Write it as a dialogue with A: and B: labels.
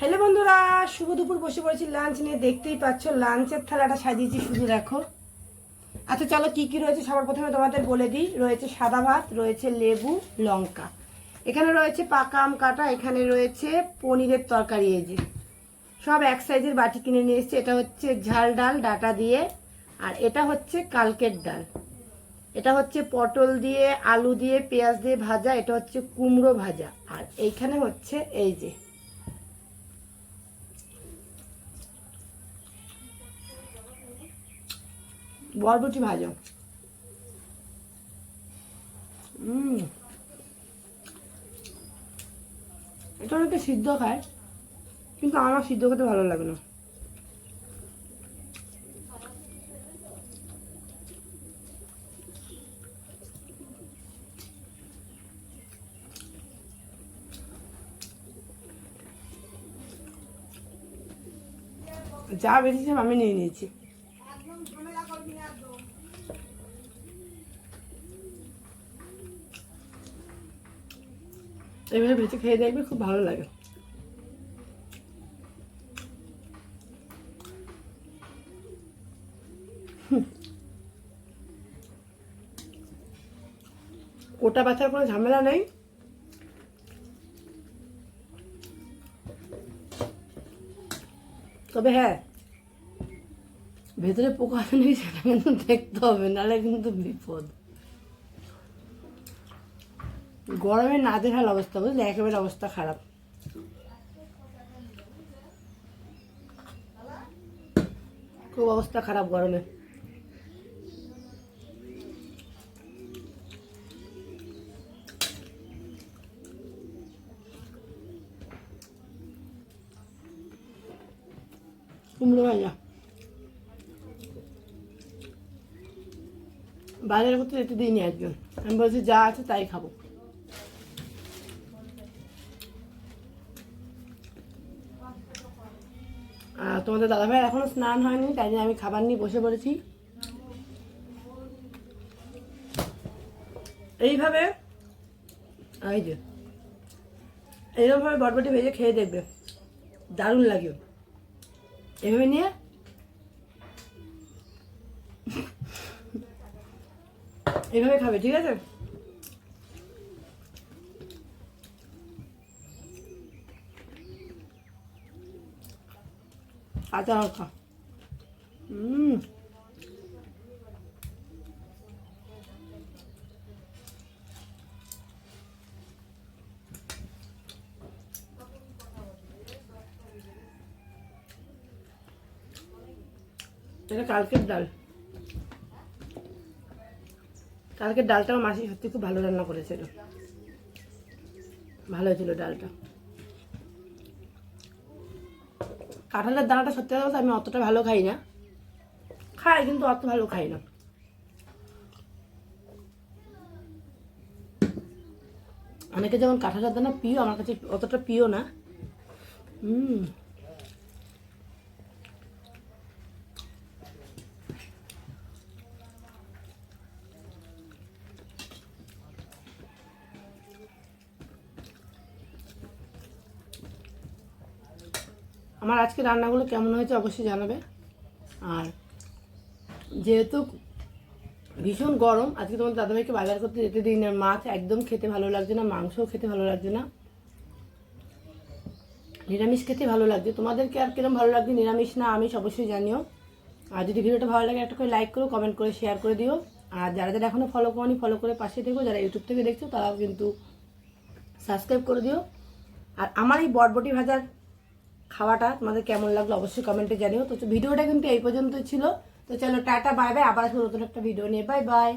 A: Hello বন্ধুরা, শুভ দুপুর। বসে পড়েছি লাঞ্চ নিয়ে। দেখতেই পাচ্ছ লাঞ্চের থালাটা সাজিয়েছি শুধু দেখো। আচ্ছা চলো কি কি রয়েছে? সবার প্রথমে তোমাদের বলে দিই, রয়েছে সাদা ভাত, রয়েছে লেবু, লঙ্কা। এখানে রয়েছে পাকা আম কাটা, এখানে রয়েছে পনিরের তরকারি, এই যে। সব এক সাইজের বাটি কিনে নিয়ে এসেছি। এটা হচ্ছে ঝাল ডাল, ডাটা দিয়ে। আর এটা হচ্ছে কালকের ডাল। এটা হচ্ছে পটল দিয়ে, আলু দিয়ে, পেঁয়াজ দিয়ে ভাজা। এটা হচ্ছে কুমড়ো ভাজা। আর এইখানে হচ্ছে এই যে। বরবটি ভাজা। এটা অনেকে সিদ্ধ খায়, কিন্তু আমার সিদ্ধ খেতে ভালো লাগে না। যা বেরিয়েছে আমি নিয়ে নিয়েছি। এভাবে ভেজে খেয়ে দেখবে, খুব ভালো লাগে। কোটা বাছার কোনো ঝামেলা নেই। তবে হ্যাঁ ভেতরে পোকা নাকি সেটা কিন্তু দেখতে হবে, নাহলে কিন্তু বিপদ। গরমে না দেখার অবস্থা, বুঝলে? একেবারে অবস্থা খারাপ। খুব অবস্থা খারাপ গরমে। কুমড়ো ভাজা। বাইরের করতে একটু দিইনি একজন। আমি বলছি, যা আছে তাই খাব। আর তোমাদের দাদাভাই এখনও স্নান হয়নি, তাই জন্য আমি খাবার নিয়ে বসে পড়েছি। এইভাবে, এই যে এইরকমভাবে বটবটি ভেজে খেয়ে দেখবে। দারুণ লাগে এভাবে নিয়ে? এইভাবে খাবে, ঠিক আছে? কাঁচা লঙ্কা হুম এটা কালকের ডাল। কালকের ডালটা আমার মাসি সত্যি খুব ভালো রান্না করেছিল। ভালো ছিল ডালটা। কাঁঠালের দানাটা সত্যি কথা আমি অতটা ভালো খাই না। খাই, কিন্তু অত ভালো খাই না। অনেকে যেমন কাঁঠালের দানা প্রিয়, আমার কাছে অতটা প্রিয় না। হুম। আমার আজকে রান্নাগুলো কেমন হয়েছে অবশ্যই জানাবে। আর যেহেতু ভীষণ গরম, আজকে তোমার দাদাভাইকে বাজার করতে যেতে দিই না। মাছ একদম খেতে ভালো লাগছে না, মাংসও খেতে ভালো লাগছে না। নিরামিষ খেতে ভালো লাগছে। তোমাদেরকে আর কিরম ভালো লাগছে? নিরামিষ না আমিষ অবশ্যই জানিও। আর যদি ভিডিওটা ভালো লাগে, একটা করে লাইক করো কমেন্ট করে শেয়ার করে দিও। আর যারা যারা এখনও ফলো করনি ফলো করে পাশে থেকো। যারা ইউটিউব থেকে দেখছ, তারাও কিন্তু সাবস্ক্রাইব করে দিও। আর আমার এই বটবটি ভাজার খাওয়াটা তোমাদের কেমন লাগল অবশ্যই কমেন্টে জানিও। তো ভিডিওটা কিন্তু এই পর্যন্ত ছিল। তো চলো, টাটা বাই বাই আবার নতুন একটা ভিডিও নিয়ে। Bye bye